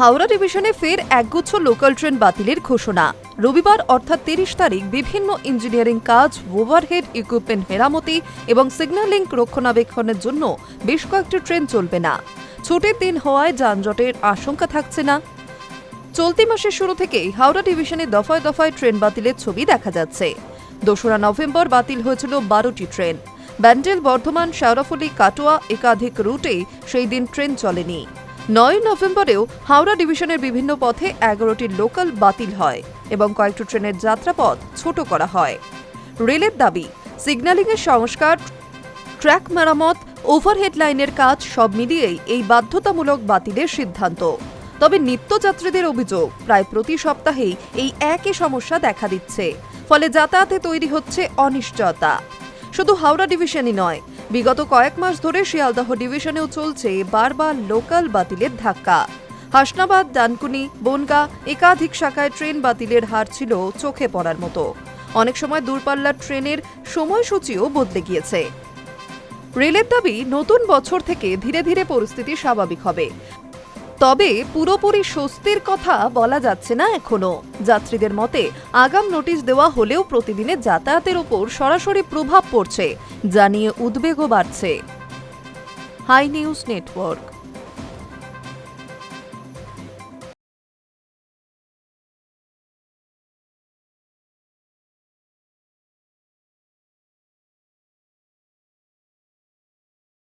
হাওড়া ডিভিশনে ফের একগুচ্ছ লোকাল ট্রেন বাতিলের ঘোষণা। রবিবার অর্থাৎ তিরিশ তারিখ বিভিন্ন ইঞ্জিনিয়ারিং কাজ ওভারহেড ইকুইপমেন্ট মেরামতি এবং সিগন্যালিং রক্ষণাবেক্ষণের জন্য বেশ কয়েকটি ট্রেন চলবে না। ছুটির দিন হওয়ায় যানজটের আশঙ্কা থাকছে না। চলতি মাসের শুরু থেকেই হাওড়া ডিভিশনে দফায় দফায় ট্রেন বাতিলের ছবি দেখা যাচ্ছে। দোসরা নভেম্বর বাতিল হয়েছিল বারোটি ট্রেন। ব্যান্ডেল, বর্ধমান শাওরাফুলি কাটোয়া একাধিক রুটে সেই দিন ট্রেন চলেনি। নয় নভেম্বরেও হাওড়া ডিভিশনের বিভিন্ন পথে এগারোটি লোকাল বাতিল হয় এবং কয়েকটি ট্রেনের যাত্রাপথ ছোট করা হয়। রেলের দাবি, সিগন্যালিংয়ের সংস্কার, ট্র্যাক মেরামত, ওভারহেড লাইনের কাজ সব মিলিয়েই এই বাধ্যতামূলক বাতিলের সিদ্ধান্ত। তবে নিত্যযাত্রীদের অভিযোগ, প্রায় প্রতি সপ্তাহেই এই একই সমস্যা দেখা দিচ্ছে। ফলে যাতায়াতে তৈরি হচ্ছে অনিশ্চয়তা। শুধু হাওড়া ডিভিশনই নয় বিগত কয়েক মাস ধরে শিয়ালদহ ডিভিশনেও চলছে বারবার লোকাল বাতিলের ধাক্কা। হাসনাবাদ, ডানকুনি, বনগা একাধিক শাখায় ট্রেন বাতিলের হার ছিল চোখে পড়ার মতো। অনেক সময় দূরপাল্লার ট্রেনের সময়সূচিও বদলে গিয়েছে। রেলের দাবি, নতুন বছর থেকে ধীরে ধীরে পরিস্থিতি স্বাভাবিক হবে। তবে পুরোপুরি স্বস্তির কথা বলা যাচ্ছে না এখনও যাত্রীদের মতে, আগাম নোটিশ দেওয়া হলেও প্রতিদিনে যাতায়াতের ওপর সরাসরি প্রভাব পড়ছে, যা নিয়ে উদ্বেগও বাড়ছে। High news network.